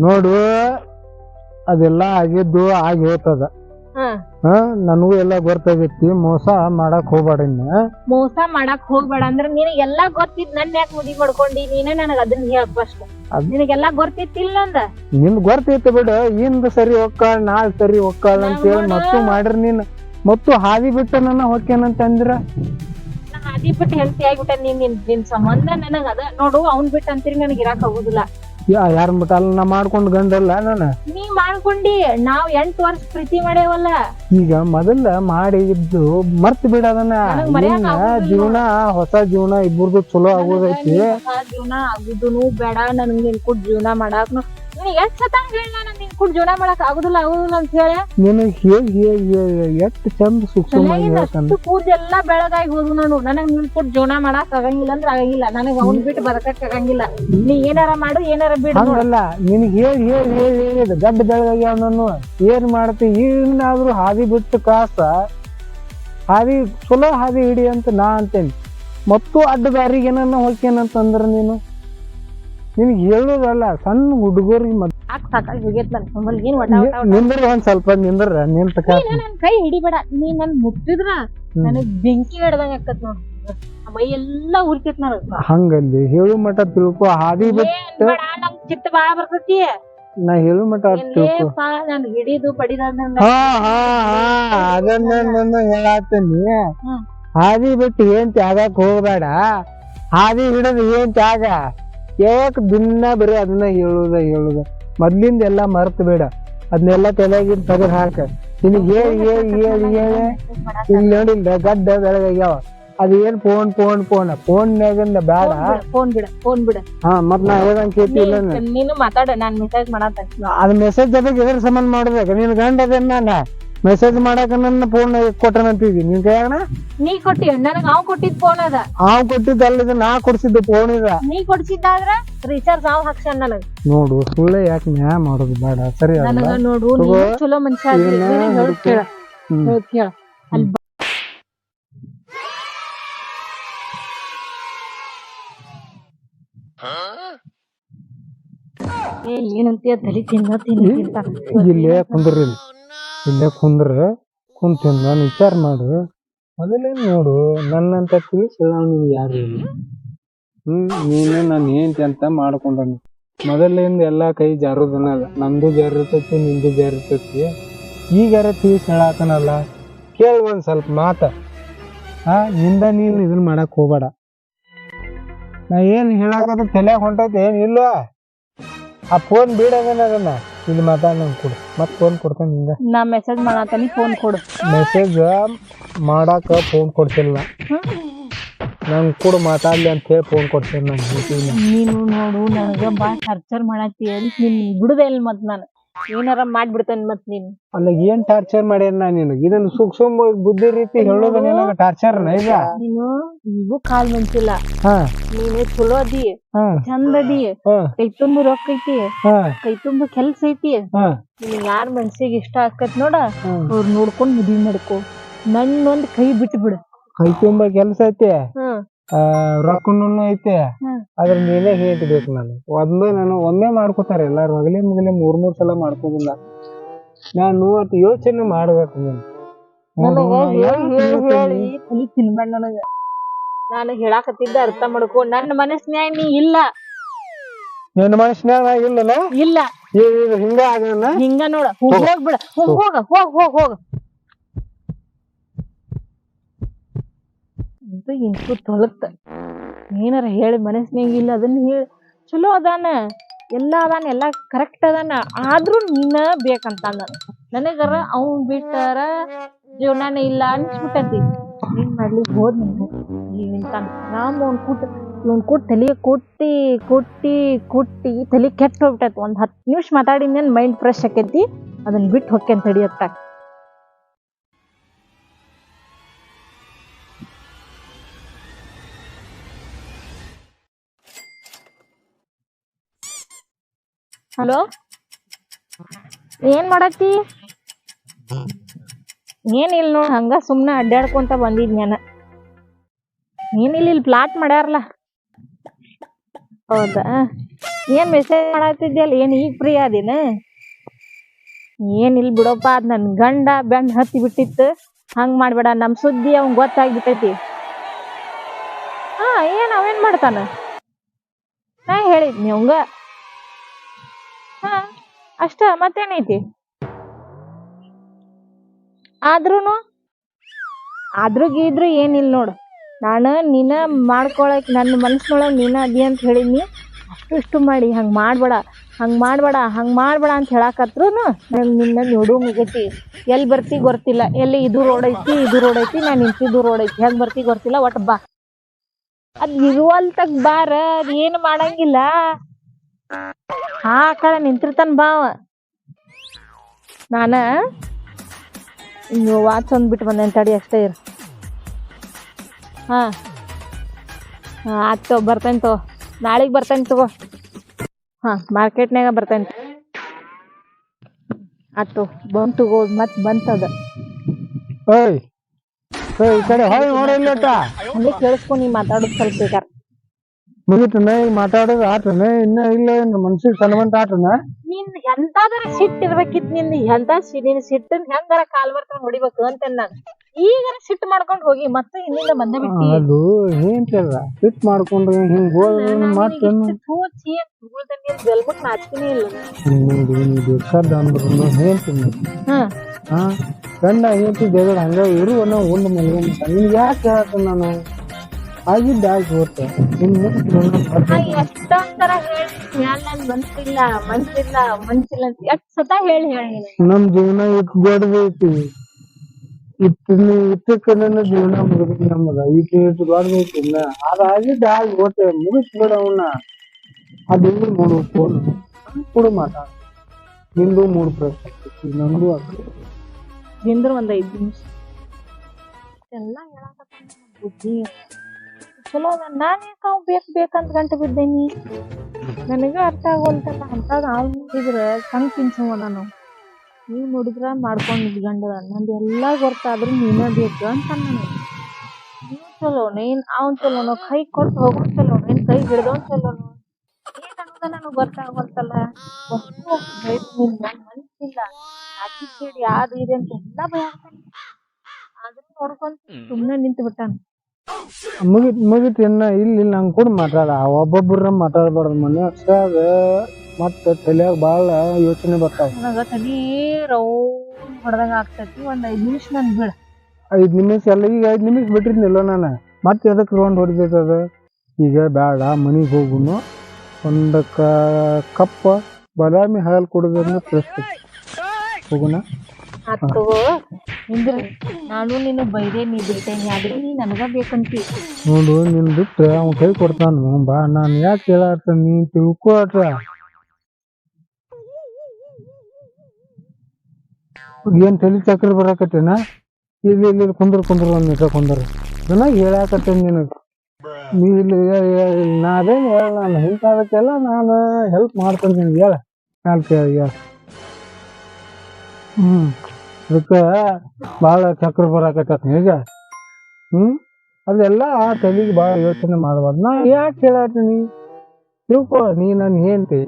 ನೋಡು ಅದೆಲ್ಲ ಆಗಿದ್ದು ಆಗಿ ಹೋಗ್ತದ. ಹಾ. ನನಗೂ ಎಲ್ಲ ಗೊತ್ತಾಗೈತಿ ಮೋಸ ಮಾಡಕ್ ಹೋಗ್ಬೇಡ ಇನ್ನ. ಮೋಸ ಮಾಡಕ್ ಹೋಗ್ಬೇಡ ಅಂದ್ರೆ ನಿನಗ್ ಎಲ್ಲಾ ಗೊತ್ತಿದ್ ನನ್ ಯಾಕೆ ಮುದಿ ಮಾಡ್ಕೊಂಡಿ? ನೀನೇ ನನಗ್ ಅದನ್ನ ಹೇಳ ಫಸ್ಟ್ ಅದ್- ನಿನಗೆಲ್ಲಾ ಗೊತ್ತಿತ್ತಿಲ್ಲ ಅಂದ? ನಿಮ್ ಗೊತ್ತಿತ್ತು ಬಿಡು ಇಂದ ಸರಿ ಒಕ್ಕಾಳ ನಾಳೆ ಸರಿ ಒಕ್ಕಾಳ ಅಂತೇಳಿ ಹೇಳಿ ಮತ್ತು ಮಾಡ್ರಿ ನೀನ್. ಮತ್ತು ಹಾದಿ ಬಿಟ್ಟು ನನ್ನ ಹೊಕ್ಕೇನಂತ ಅಂದ್ರ ನಾ ಹಾದಿ ಬಿಟ್ಟು ಹೆಲ್ತಿ ಆಗ್ಬಿಟ್ಟ ನೀನ್ ನಿನ್ ನಿನ್ ಸಂಬಂಧ ನನಗ್ ಅದ. ನೋಡು ಅವ್ನ್ ಬಿಟ್ಟು ಅಂತೀರಿ ನನಗ್ ಇರಾಕ್ ಆಗುದಿಲ್ಲ. ಯಾರ ಬಿಟ್ಟಲ್ಲ ನಾ ಮಾಡ್ಕೊಂಡ್ ಗಂಡಲ್ಲ ನಾನು? ನೀ ಮಾಡ್ಕೊಂಡಿ ನಾವ್ ಎಂಟ್ ವರ್ಷ ಪ್ರೀತಿ ಮಾಡೇವಲ್ಲ ಈಗ ಮೊದಲ ಮಾಡಿದ್ದು ಮರ್ತ್ ಬಿಡದನ್ನ ನನಗ್ ಮರ್ಯಾಕ್ ನಿನ್ನ ಆಗುದಿಲ್ಲ. ಜೀವನ ಹೊಸ ಜೀವನ ಇಬ್ಬರದು ಚಲೋ ಆಗೋದೈತಿ. ಜೀವನ ಆಗುದು ಬೇಡ ನನ್ಗೆ ನಿನ್ ಕೂಡ್ ಜೀವನ ಮಾಡಾಕ್ ನಿನಗ್ ಎಷ್ಟ್ ಸತ ಹೇಳ ನಾನು ನಿನ್ ಕೂಡ್ ಜೀವನ ಮಾಡಕ್ ಆಗುದಿಲ್ಲ ಆಗುದಿಲ್ಲ ಅಂತ ಹೇಳ? ನಿನಗ್ ಹೇಗ್ ಹೇಗ್ ಎಷ್ಟ್ ಚಂದ ಸುಕ್ಷಮ ತಲೆಗಿಂದ ಹೇಳ್ತಾನ. ಕೂದೆಲ್ಲ ಬೆಳಗಾಗಿ ಹೋದು ನಾನು. ನನಗ್ ನಿನ್ ಕೂಡ್ ಜೀವನ ಮಾಡಕ್ ಆಗಂಗಿಲ್ಲ ಅಂದ್ರ ಆಗಂಗಿಲ್ಲ. ನನಗ್ ಅವ್ನ್ ಬಿಟ್ಟು ಬದಕಕ್ ಆಗಂಗಿಲ್ಲ. ನೀ ಏನಾರ ಮಾಡು ಏನಾರ ಬಿಡು. ಹಂಗಲ್ಲ ನಿನಗ್ ಹೇಗ್ ಹೇಗ್ ಹೇಗ್ ಹೇಳಿದ ಗಡ್ಡ ಬೆಳಗಾಗ್ಯಾವ ನಾನು ಏನ್ ಮಾಡ್ತಿ ಇನ್ನಾದ್ರೂ ಹಾದಿ ಬಿಟ್ಟು ಕಾಸ ಹಾದಿ ಚಲೋ ಹಾದಿ ಹಿಡಿ ಅಂತ ನಾ ಅಂತೇನಿ. ಮತ್ತು ಅಡ್ಡ ದಾರಿಗೆ ಏನನ್ನ ಹೋಗ್ತೇನಂತಂದ್ರ ನೀನು? ನಿನಗ್ ಹೇಳೋದಲ್ಲ ಸಣ್ಣ ಹುಡುಗರಿಗೆ ಮತ್ತೆ ಸಾಕ್ ಸಾಕಾಗಿ ಹೋಗೈತ್ ನನ್ ಏನ್. ನಿಂದ್ರ ಒಂದ್ ಸ್ವಲ್ಪ ನಿಂದ್ರ ನಿಂತ ಕಾಸ ನೀ ನನ್ ಕೈ ಹಿಡಿಬೇಡ. ನೀ ನನ್ ಮುಟ್ಟಿದ್ರ ನನಗ್ ಬೆಂಕಿ ಹಿಡ್ದಂಗ ಆಕತ್ ನೋಡ್. ಮೈ ಎಲ್ಲಾ ಉರಿತೈತ್ ನನಗ್ ಹಂಗಲ್ಲಿ ಹೇಳು ಮಠ ತಿಳ್ಕೊ ಹಾದಿ ಬಿಟ್ಟು ಏನ್ ಬೇಡ ನಮ್ ಚಿತ್ತ ಬಾಳ ಬರ್ತೈತಿ. ನಾ ಹೇಳು ಮಠ ಅಷ್ಟ್ ತಿಳ್ಕೊ. ಪಾ ನನ್ ಹಿಡಿದು ಪಡಿದ ಹಾ ಹಾ ಹಾ ಅದನ್ನ ನನ್ನ ಹೇಳಾತೀನಿ. ಹ್ಮ್. ಹಾದಿ ಬಿಟ್ಟು ಏನ್ ತ್ಯಾಗಕ್ ಹೋಗ್ಬೇಡ. ಹಾದಿ ಹಿಡದ್ ಏನ್ ತ್ಯಾಗ? ಯಾಕ ದಿನ ಬರೀ ಅದನ್ನ ಹೇಳುದ ಹೇಳುದ. ಮೊದ್ಲಿಂದ ಎಲ್ಲಾ ಮರ್ತು ಬೇಡ. ಅದನ್ನೆಲ್ಲ ತಲೆಗಿನ ತಗದ್ ಹಾಕ. ನಿನಗೆ ಹೇಳಿ ಹೇಳಿ ಹೇಳಿ ಹೇಳಿ. ಇಲ್ಲಿ ನೋಡಿಲ್ಲ ಗಡ್ಡ ಬೆಳಗಾಗ್ಯಾವ ಅದ ಏನ್ ಫೋನ್ ಫೋನ್ ಫೋನ್ ಫೋನ್ ಮ್ಯಾಗಿಂದ ಬೇಡ ಫೋನ್ ಬಿಡ ಫೋನ್ ಬಿಡ. ಹಾ ಮತ್ ನಾ ಹೇಳ್ದಂಗ್ ಕೇಳ್ತಿ ಇಲ್ಲ ನೀನು ಮಾತಾಡ ನಾನ್ ಮೆಸೇಜ್ ಮಾಡತ್ತ ಅದ್ ಮೆಸೇಜ್ ಜೊತೆಗೆ ಎದ್ರ ಸಂಬಂಧ ಮಾಡ್ಬೇಕು. ನಿನ್ ಗಂಡ ಅದೇನ್ ನಾನು ಮೆಸೇಜ್ ಮಾಡಾಕ ನನ್ನ ಫೋನ್ ಕೊಟ್ಟನಂತಿದ್ದಿ ನಿನ್ ಕೈಯಾಗಣ ನೀ ಕೊಟ್ಟಿ ನನಗ್ ಅವ್ ಕೊಟ್ಟಿದ್ ಫೋನ್ ಅದ. ಅವ್ ಕೊಟ್ಟಿದ್ದ ಅಲ್ಲದ ನಾ ಕೊಡ್ಸಿದ್ದ ಫೋನ್ ಇದ. ನೀ ಕೊಡ್ಸಿದ್ದಾದ್ರ ರೀಚಾರ್ಜ್ ಅವ್ ಹಾಕ್ಸನ್ ನನಗ್. ನೋಡು ಸುಳ್ಳೆ ಯಾಕೆ ನ್ಯಾಯ ಮಾಡೋದು ಬೇಡ ಸರಿ ನನಗ ನೋಡು ನೀ ಚಲೋ ಮನುಷ್ಯ ಇದನ್ನ ನೀನು ಹೇಳ್. ಕೇಳ. ಹೇಳ್ ಕೇಳ. ಅಲ್ಲಿ ಏನಂತೀಯ? ತಲಿ ತಿನ್ನ ತಿನ್ನ ಇಲ್ಲೇ ಕುಂದ್ರಿ ಇಲ್ಲಿ. ಕುಂದ್ರ ಕುಂತ ನಾನು ವಿಚಾರ ಮಾಡು ಮೊದಲೇ ನೋಡು, ನನ್ನಂತ ತಿಳಿಸಿ ನಿಮ್ಗೆ ಯಾರು ಇಲ್ಲ. ಹ್ಮ್, ನೀನು ನಾನು ఏంటి ಅಂತ ಮಾಡ್ಕೊಂಡನು. ಮೊದಲಿಂದ ಎಲ್ಲ ಕೈ ಜಾರುದನಲ್ಲ ನಮ್ದು ಜಾರಿರ್ತೈತಿ ನಿಂದು ಜಾರಿರ್ತೈತಿ ಈಗಾರ ತಿಳಿಸಿ ಹೇಳಾತನಲ್ಲ ಕೇಳ ಒಂದ್ ಸ್ವಲ್ಪ ಮಾತ. ಹಾ, ನಿಂದ ನೀನು ಇದನ್ನ ಮಾಡಕ್ ಹೋಗ್ಬೇಡ. ನಾ ಏನ್ ಹೇಳಾಕತ್ತ ತಲೆ ಹೊಂಟೈತಿ, ಏನ್ ಇಲ್ವಾ? ಆ ಫೋನ್ ಬಿಡೋದನ್ನ ಅದನ್ನ. ಇಲ್ಲಿ ಮಾತಾಡ ನಂಗೆ ಕೊಡು. ಮತ್ತೆ ಫೋನ್ ಕೊಡ್ತೇನೆ ನಿಂಗ. ನಾ ಮೆಸೇಜ್ ಮಾಡತ್ತಾನಿ ಫೋನ್ ಕೊಡು. ಮೆಸೇಜ್ ಮಾಡಾಕ ಫೋನ್ ಕೊಡ್ತಿಲ್ಲ ನಂಗೆ ಕೂಡ ಮಾತಾಡ್ಲಿ ಅಂತ ಹೇಳಿ ಫೋನ್ ಕೊಡ್ತೇನೆ ನಾನು ನೀನು ನೋಡು ನನಗೆ ಭಾಳ ಟರ್ಚರ್ ಮಾಡತ್ತಿ ಅಂತ ನಿನ್ ಬಿಡುದೇ ಇಲ್ಲ ಮತ್ತೆ ನಾನು. ಏನಾರ ಮಾಡ್ಬಿಡ್ತೇನೆ ಮತ್ ನೀನ್. ಅಲ್ಲ ಏನ್ ಟಾರ್ಚರ್ ಮಾಡ್ಯಾರ ನಾ ನಿನಗೆ ಇದನ್ನ ಸೂಕ್ಷ್ಮ ಬುದ್ಧಿ ರೀತಿ ಹೇಳೋದು ನಿನಗೆ ಟಾರ್ಚರ್ ಈಗ? ನೀನು ಈಗೂ ಕಾಲ್ ಮನ್ಸಿಲ್ಲ ಹಾ. ನೀನು ಚಲೋ ಅದಿ ಹಾ. ಚಂದ ಅದಿ ಹಾ. ಕೈ ತುಂಬ ರೊಕ್ಕ ಐತಿ ಹಾ. ಕೈ ತುಂಬ ಕೆಲ್ಸ ಐತಿ. ಹಾ. ನಿನ್ ಯಾರ್ ಮನ್ಸಿಗೆ ಇಷ್ಟ ಆಕತ್ ನೋಡ. ಅವ್ರ ನೋಡ್ಕೊಂಡ್ ಮದ್ವಿ ಮಾಡ್ಕೊ. ನನ್ನೊಂದ್ ಕೈ ಬಿಟ್ಟು ಬಿಡು ಕೈ ತುಂಬ ಕೆಲ್ಸ ಐತಿ? ರೊಕ್ಕನೂ ಐತೆ. ಅದ್ರ ಮೇಲೆ ಹೇಳ್ಬೇಕು ನಾನು. ಒಮ್ಮೆ ನಾನು ಒಮ್ಮೆ ಮಾಡ್ಕೋತಾರೆ ಎಲ್ಲಾರು ಹಗಲಿ ಮುಗಲಿ ಮೂರ್ ಮೂರ್ ಸಲ ಮಾಡ್ಕೋದಿಲ್ಲ ನಾನು ಅಟ್ ಯೋಚನೆ ಮಾಡ್ಬೇಕು ನೀನು. ನಾನು. ಹೇಳಾಕತ್ತಿದ್ದ ಅರ್ಥ ಮಾಡ್ಕೊ. ನನ್ನ ಮನಸ್ನ್ಯಾಗ ನೀ ಇಲ್ಲ. ನನ್ನ ಮನುಷ್ಯನಾಗ ಇಲ್ಲಲ್ಲ? ಇಲ್ಲ. ಹಿಂಗ ಆಗ ಹಿಂಗ ನೋಡ. ಹೋಗ್ ಬಿಡ. ಹೋಗ ಹೋಗ ಹೋಗ್ ಹೋಗ್. ಇದು ಇಂಕು ತೊಲತ್ತ ಏನಾರ ಹೇಳಿ ಮನಸ್ನ್ಯಾಗ ಇಲ್ಲ, ಅದನ್ನ ಹೇಳಿ. ಚಲೋ ಅದಾನ. ಎಲ್ಲ ಅದಾನ, ಎಲ್ಲ ಕರೆಕ್ಟ್ ಅದಾನ. ಆದ್ರೂ ನೀನ ಬೇಕಂತ ನಾನು ನನಗರ ಅವ್ನ್ ಬಿಟ್ಟಾರ ಜೀವನಾನೇ ಇಲ್ಲ ಅನ್ಸ್ಬಿಟ್ಟತಿ. ಏನ್ ಮಾಡ್ಲಿ, ಹೋದ್ ನಂಗೆ ನಿಂತಾನ ರಾಮ್ ಅವ್ನ್ ಕೂಟ್ ಇವ್ನ್ ಕೂಟ್ ತಲೆ ಕೊಟ್ಟಿ ಕೊಟ್ಟಿ ಕೊಟ್ಟಿ, ತಲೆ ಕೆಟ್ಟ ಹೋಗ್ಬಿಟ್ಟೈತಿ. ಒಂದ್ ಹತ್ತು ನಿಮಿಷ ಮಾತಾಡಿದ್ಮೇಲೆ ಮೈಂಡ್ ಫ್ರೆಶ್ ಆಕೈತಿ. ಅದನ್ನ ಬಿಟ್ಟು ಹೊಕ್ಕೇನ್ ತಡಿಯತ್ತ ಹಲೋ? ಏನ್ ಮಾಡತ್ತಿ? ಏನಿಲ್ಲ ನೋಡ್, ಹಂಗ ಸುಮ್ನ ಅಡ್ಡಾಡ್ಕೊಂತ ಬಂದಿದ್ ನಾನು ಏನಿಲ್ಲ ಇಲ್ಲಿ ಪ್ಲಾಟ್ ಮಾಡ್ಯಾರಲ್ಲ ಹೌದಾ? ಏನ್ ಮೆಸೇಜ್ ಮಾಡತ್ತಿದ್ಯಲ್ಲ ಏನ್ ಈಗ ಫ್ರೀ ಆದಿನ? ಏನಿಲ್ಲ ಬಿಡಪ್ಪ ಅದ್ ನನ್ ಗಂಡ ಬೆಂಡ್ ಹತ್ತಿ ಬಿಟ್ಟಿತ್ತು. ಹಂಗ್ ಮಾಡ್ಬೇಡ, ನಮ್ ಸುದ್ದಿ ಅವ್ನ್ ಗೊತ್ತಾಗ್ಬಿಟ್ಟೈತಿ. ಹಾ, ಏನ್ ಅವೇನ್ ಮಾಡ್ತಾನ? ನಾ ಹೇಳಿದ್ನಿ ಅವಂಗ. ಹಾ, ಅಷ್ಟ ಮತ್ತೇನೈತಿ ಆದ್ರೂನು, ಆದ್ರೂ ಗೀದ್ರು ಏನಿಲ್ಲ ನೋಡು. ನಾನು ನೀನ ಮಾಡ್ಕೊಳಕ್, ನನ್ನ ಮನಸ್ಸಿನೊಳಗೆ ನೀನ ಅದಿ ಅಂತ ಹೇಳಿದ್ನಿ. ಅಷ್ಟು ಇಷ್ಟು ಮಾಡಿ, ಹಂಗೆ ಮಾಡ್ಬೇಡ ಹಂಗೆ ಮಾಡ್ಬೇಡ ಹಂಗೆ ಮಾಡ್ಬೇಡ ಅಂತ ಹೇಳಕತ್ರು ನಂಗೆ ನಿನ್ನ ನೋಡು ಮುಗೈತಿ. ಎಲ್ಲಿ ಬರ್ತಿ ಗೊತ್ತಿಲ್ಲ ಎಲ್ಲಿ ಇದು ರೋಡ್ ಐತಿ, ಇದು ರೋಡ್ ಐತಿ ನಾನು ನಿಂತಿದ್ದು ರೋಡ್ ಐತಿ. ಹೆಂಗೆ ಬರ್ತಿ ಗೊತ್ತಿಲ್ಲ ಒಟ್ಟು ಬಾ. ಅದು ತಕ್ ಬಾರ ಏನು ಮಾಡಂಗಿಲ್ಲ. ಆ ಕಡೆ ನಿಂತಿರ್ತಾನ ಬಾವ ನಾನ ನೀವು ವಾಚ್ ಒಂದ್ ಬಿಟ್ಟು ಬಂದೇನ್ ತಡಿ ಅಷ್ಟೇ ಇರು. ಹಾ. ಹಾ ಆಯ್ತು ಬರ್ತೇನೆ ತಗೋ. ನಾಳೆಗೆ ಬರ್ತೇನೆ ತಗೋ. ಹಾ ಮಾರ್ಕೆಟ್ನಾಗ ಬರ್ತೇನೆ. ಆಯ್ತು ಬಂತು ತಗೋ ಮತ್ತೆ ಬಂತದ ಓಯ್ ಓಯ್ ಈ ಕಡೆ ಹೊಯ್ ನೋಡಿಲ್ಲಟ ಹಂಗೆ ಕೇಳಿಸ್ಕೊ ನೀ ಮಾತಾಡೋದು ಸ್ವಲ್ಪ ಬೇಕಾರೆ. ಮುಗಿತನ ಈಗ ಮಾತಾಡೋದು ಆತನ ಇನ್ನ ಇಲ್ಲ ಮನ್ಸಿಗೆ ಸನ್ಮಂತ ಆತನ. ನಿನ್ ಎಂತಾದ್ರ ಸಿಟ್ಟು ಇರ್ಬೇಕಿತ್ ನಿನ್ ಎಂತ ನಿನ್ ಸಿಟ್ಟನ್ ಹೆಂಗಾರ ಕಾಲ್ ಬರ್ತಾನ ಹೊಡಿಬೇಕು ಅಂತ ನಾನು. ಈಗ ಸಿಟ್ ಮಾಡ್ಕೊಂಡ್ ಹೋಗಿ ಮತ್ತೆ ಇಲ್ಲಿಂದ ಬಂದ ಬಿಟ್ಟಿ. ಅದು ಏನ್ ಸಿಟ್ ಮಾಡ್ಕೊಂಡ್ರೆ ಹಿಂಗ್ ಹೋದ್ರೆ ಮತ್ತೇನು ಬೆಲ್ಬಿಟ್ ನಾಚಿಕೆನೇ ಇಲ್ಲ. ನೋಡಿ ಇದು ಸದ್ ಅಂದ್ರು ಹೇಳ್ತೀನಿ ಹಾ. ಗಂಡ ಹೇಳ್ತಿ ಜಗಳ ಹಂಗ ಇರು ಅನ್ನೋ ಉಂಡ್ ಮಲ್ಗೊಂಡ್ ಯಾಕೆ ಹೇಳ್ತೇನೆ ನಾನು? ಆಗಿದ್ದ ಆಗಿ ಹೋಗ್ತೆ ನಿನ್ ಎಷ್ಟೊಂದರ ಹೇಳಿ ಮ್ಯಾಲ ನನ್ ಮನ್ಸಿಲ್ಲ ಮನ್ಸಿಲ್ಲ ಮನ್ಸಿಲ್ಲ ಅಂತ. ಎಷ್ಟ್ ಸತ ಹೇಳಿ ಹೇಳಿ ನಮ್ಮ ನಮ್ ಜೀವನ ಇಟ್ ದೊಡ್ಡದೈತಿ ಇಟ್ಟಿನ ಇತ್ತು ನನ್ನ ಜೀವನ ಮುಗಿದ ನಮಗ. ಈಗ ಇಟ್ ದೊಡ್ಡದೈತಿ ಇನ್ನ. ಅದ ಆಗಿದ್ದ ಆಗಿ ಹೋಗ್ತೆ ಮುಗಿಸ್ಬೇಡ ಅವನ್ನ ಅದು ಮೂರು ಫೋನ್ ಕೂಡ ಮಾತಾಡ ನಿಂದು ಮೂರು ಪ್ರಶ್ನೆ ನಂದು ಆಗ್ತದೆ ನಿಂದ್ರ ಒಂದ್ ಐದು ನಿಮಿಷ. ಎಲ್ಲ ಹೇಳಕತ್ತಾನ ಬುದ್ಧಿ ಚಲೋ ಅದ ನಾನ್ ಯಾಕ ಅವ್ ಬೇಕ್ ಬೇಕಂತ ಗಂಟೆ ಬಿದ್ದೇನಿ. ನನಗ ಅರ್ಥ ಆಗೋಲ್ತಲ್ಲ ಅಂತದ್ ಆಳ್ ನೋಡಿದ್ರೆ ಕಣ್ ತಿನ್ಸವ ನಾನು. ನೀವ್ ನೋಡಿದ್ರ ಮಾಡ್ಕೊಂಡು ಗಂಡದ ನಂದು ಎಲ್ಲ ಗೊತ್ತಾದ್ರೂ ನೀನ ಬೇಕು ಅಂತ ನಾನು. ನೀನು ಚಲೋ, ನೀನ್ ಅವ್ನ್ ಚಲೋನು, ಕೈ ಕೊಟ್ಟು ಹೋಗೋ ಚಲೋ ನಿನ್ ಕೈ ಹಿಡ್ದೋನ್ ಚಲೋನು? ನನಗ್ ಗೊತ್ತಾಗೋಲ್ತಲ್ಲ ಮನಸ್ಸಿಲ್ಲ ಅಕ್ಕಿ ಕೇಳಿ ಯಾವ್ದು ಇದೆ ಅಂತ ಎಲ್ಲ ಭಯ ಆಗ್ತಾನೆ ಅದನ್ನ ನೋಡ್ಕೊಂತ ಸುಮ್ಮನೆ ನಿಂತು ಬಿಟ್ಟಾನ ಮುಗಿತ್ ಮುಗಿತ್ ಇನ್ನ ಇಲ್ಲಿ ನಂಗೆ ಕೂಡ ಮಾತಾಡ. ಒಬ್ಬೊಬ್ಬರ ಮಾತಾಡ್ಬಾರ್ದು ಮನೆ. ಅಷ್ಟಾಗ ಮತ್ತ ತಲೆಯಾಗ ಬಾಳ ಯೋಚನೆ ಬರ್ತಾವ ನನಗ ತಲಿ ರೌ ಹೊಡೆದಂಗ ಆಗ್ತೈತಿ. ಒಂದ್ ಐದ್ ನಿಮಿಷ ನನ್ ಬಿಡ. ಐದ್ ನಿಮಿಷ ಎಲ್ಲ ಈಗ ಐದ್ ನಿಮಿಷ ಬಿಟ್ಟಿರ್ನಿಲ್ಲ ನಾನು. ಮತ್ತೆ ಎದಕ್ ರೌಂಡ್ ಹೊಡಿಬೇಕದ ಈಗ ಬೇಡ ಮನೆಗೆ ಹೋಗುನು. ಒಂದ್ ಕ- ಕಪ್ಪ ಬದಾಮಿ ಹಾಲು ಕುಡಿದ್ರೆ ಪ್ರಶ್ನೆ ಹೋಗುಣ ನಿಂದ್ರ ನಾನು ನಿನ್ನ ಬೈದೆ ನೀ ಬಿಡ್ತೇನೆ ಆದ್ರೆ ನೀ ನನಗ ಬೇಕಂತಿ. ನೋಡು ನಿನ್ ಬಿಟ್ಟು ಅವ್ನ ಕೈ ಕೊಡ್ತಾನ. ಬಾ ನಾನು ಯಾಕೆ ಹೇಳತ್ತ ನೀ ತಿಳ್ಕೊಟ ಏನ್ ತಲೆ ಚಕ್ರ ಬರಾಕತ್ತೇನ? ಇಲ್ಲಿ ಇಲ್ಲಿ ಕುಂದ್ರ ಕುಂದ್ರ ಒಂದ್ ನಿಮಿಷ ಕುಂದ್ರ. ಅದನ್ನ ಹೇಳಾಕತ್ತೇನೆ ನಿನಗೆ. ನೀ ಇಲ್ಲಿ ಏ- ಏ- ನಾ ಅದೇನ್ ಹೇಳ ನಾನು ಇಂಥದಕ್ಕೆಲ್ಲ ನಾನು ಹೆಲ್ಪ್ ಮಾಡ್ತೇನೆ ನಿನ್ಗೆ ಹೇಳ. ಹೇಳ ಹ್ಮ್. ಅದಕ್ಕೆ ಭಾಳ ಚಕ್ರ ಬರಾಕತ್ತ ಈಗ. ಹ್ಮ್? ಅದೆಲ್ಲ ಆ ತಲೆಗೆ ಭಾಳ ಯೋಚನೆ ಮಾಡಬಾರ್ದು. ನಾ ಯಾಕೆ ಕೇಳಾತೀನಿ ತಿಳ್ಕೊ, ನೀ ನಾನು ಹೇಳ್ತಿ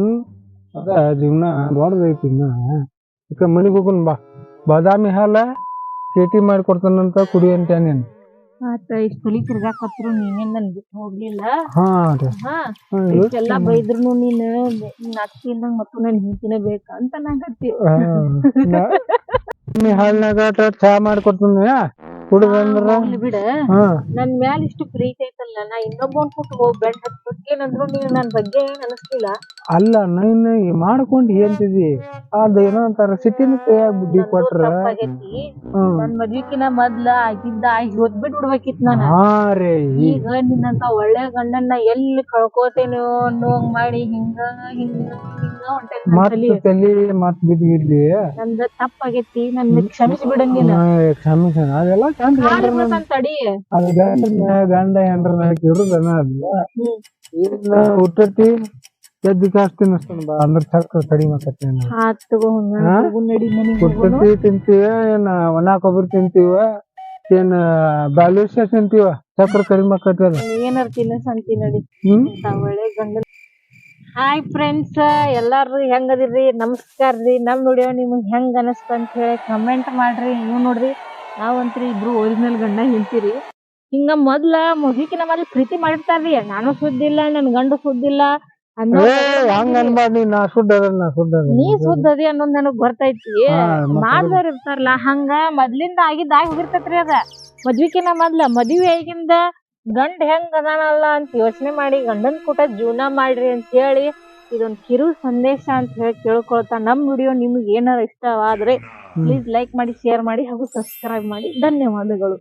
ಹ್ಮ್? ಅದ ಜೀವನ ದೊಡ್ಡದೈತಿ ಇನ್ನ. ಮನೆಗೆ ಹೋಗುನ್ ಬಾ. ಬಾದಾಮಿ ಹಾಲ ಚೇಟಿ ಮಾಡಿ ಕೊಡ್ತಾನಂತ ಕುಡಿ ಅಂತ ಆತ ಇಷ್ಟ ತಲಿ ತಿರ್ಗಾಕತ್ರು ನೀನೇನ್ ನನ್ ಬಿಟ್ಟು ಹೋಗ್ಲಿಲ್ಲ. ಹಾ ರೀ ಹಾ ಹ್ಮ್, ಇಷ್ಟೆಲ್ಲಾ ಬೈದ್ರುನು ನೀನ್ ನಿನ್ ಅತ್ತಿ ಇಲ್ದಂಗ್ ಮತ್ತು ನನ್ ಹಿಂತಿನೇ ಬೇಕ ಅಂತ ನಂಗತ್ತಿ ಹಾ. ನಾ- ಬಾದಾಮಿ ಹಾಲ್ನಾಗ ಚಾ ಮಾಡಿ ಕೊಡ್ತೀನಿ ಕುಡಿದಂದ್ರ ಬಿಡ. ನನ್ ಮ್ಯಾಲ ಇಷ್ಟು ಪ್ರೀತಿ ಐತಲ್ಲ ನಾ ಇನ್ನೊಬ್ಬನ್ ಕೊಟ್ಟು ಹೋಗ್ ಬೆಂಡ್ ಏನಂದ್ರು ನೀವ್ ನನ್ ಬಗ್ಗೆ ಏನ್ ಅನಸ್ತಿಲ್ಲ. ಅಲ್ಲ ಮಾಡ್ಕೊಂಡ್ ಮಾಡ್ಕೊಂಡು ಏನ್ತಿದಿ ಅದೇನೋ ಅಂತಾರ ಸಿಟಿನ ಕೈಯಾಗ ಬುದ್ಧಿ ಕೊಟ್ರ. ನನ್ ಮದ್ವಿಕಿನ ಮೊದ್ಲ ಆಗಿದ್ದ ಇವತ್ ಬಿಟ್ ಬಿಡ್ಬೇಕಿತ್ ನಾನು. ರೀ. ಈಗ ನಿನ್ನಂತ ಒಳ್ಳೆ ಗಂಡನ್ನ ಎಲ್ಲಿ ಕಳ್ಕೋತೇನೋ ಅನ್ನೋ ಮಾಡಿ ಹಿಂಗ ಹಿಂಗ. ಹಿಂಗ ಹೊಂಟೇನಿ ನನ್ ತಲಿ. ಮತ್ತ ತಲಿ ಮತ್ ಬಿದ್ದಿರ್ಲಿ ನಂದ ತಪ್ಪಾಗೈತಿ ನನ್ ಕ್ಷಮಿಸಿ ಬಿಡ ನೀನ್ ಕ್ಷಮಿಸಣ ಅದೆಲ್ಲ ಚಂದ ಕಾಲ್ ಗಂಡ್ರ ಬೀಳ್ತಾನ್ ತಡಿ ಅದು ಗಂಡ ಗಂಡ ಹೆಂಡ್ರನ ಇರುದನ ಅಲ್ಲ ಹ್ಮ್. ಏನ ಹುಟ್ಟತಿ ಎದ್ದಿ ಬಾ. ಅಂದ್ರ ಚಕ್ರ ಕಡಿಮೆ. ಹುಟ್ಟತಿ ತಿಂತೀವ ಏನ ಒಣ ಕೊಬ್ಬರಿ ತಿಂತೀವ ಏನ್ ಬ್ಯಾಲ್ಯೂಷ ತಿಂತೀವ? ಚಕ್ರ ಕಡಿಮೆ ಏನಾರ ತಿನ್ನ ಸಂತಿ ನಡಿ. ಹ್ಮ್? ಒಳ್ಳೆ ಗಂಡ ಹಾಯ್ ಫ್ರೆಂಡ್ಸ್ ಎಲ್ಲಾರು ಹೆಂಗದಿರಿ? ನಮಸ್ಕಾರ ರೀ. ನಮ್ಮ ವಿಡಿಯೋ ನಿಮ್ಗೆ ಹೆಂಗ್ ಅನಸ್ತ ಅಂತ ಹೇಳಿ ಕಮೆಂಟ್ ಮಾಡ್ರಿ. ನೀವು ನೋಡ್ರಿ ನಾವಂತ್ರಿ ಇಬ್ರು ಒರಿಜಿನಲ್ ಗಂಡ ಹಿಂತೀರಿ ಹಿಂಗ ಮೊದ್ಲ ಮುಗಿಕಿನ ಮೊದ್ಲ ಪ್ರೀತಿ ಮಾಡಿರ್ತಾರ್ರಿ ನಾನು ಸುದ್ದಿಲ್ಲ ನನ್ ಗಂಡ ಸುದ್ದಿಲ್ಲ ಅನ್ನೋ ಹಂಗ ಅನ್ಬಾರ್ದು ನಾ ಸುದ್ದ ನಾ ಸುದ್ದ ನೀ ಸುದ್ದ ಅದಿ ಅನ್ನೋದ್ ನನಗ್ ಬರ್ತೈತಿ ಮಾಡ್ದವ್ರ ಇರ್ತಾರಲ್ಲ ಹಂಗ ಮೊದ್ಲಿಂದ ಆಗಿದ್ದ ಆಗಿ ಹೋಗಿರ್ತೈತ್ರಿ ಅದ. ಮದ್ವಿಕಿನ ಮೊದ್ಲ ಮದ್ವಿ ಆಗಿಂದ ಗಂಡ ಹೆಂಗ್ ಅದಾನಲ್ಲ ಅಂತ ಯೋಚನೆ ಮಾಡಿ ಗಂಡನ್ ಕೂಟ ಜೀವನ ಮಾಡ್ರಿ ಅಂತ ಹೇಳಿ ಇದೊಂದ್ ಕಿರು ಸಂದೇಶ ಅಂತ ಹೇಳಿ ಕೇಳ್ಕೊಳ್ತಾ ನಮ್ ವಿಡಿಯೋ ನಿಮ್ಗೆ ಏನಾರ ಇಷ್ಟವಾದ್ರೆ ಪ್ಲೀಸ್ ಲೈಕ್ ಮಾಡಿ ಶೇರ್ ಮಾಡಿ ಹಾಗೂ ಸಬ್ಸ್ಕ್ರೈಬ್ ಮಾಡಿ. ಧನ್ಯವಾದಗಳು.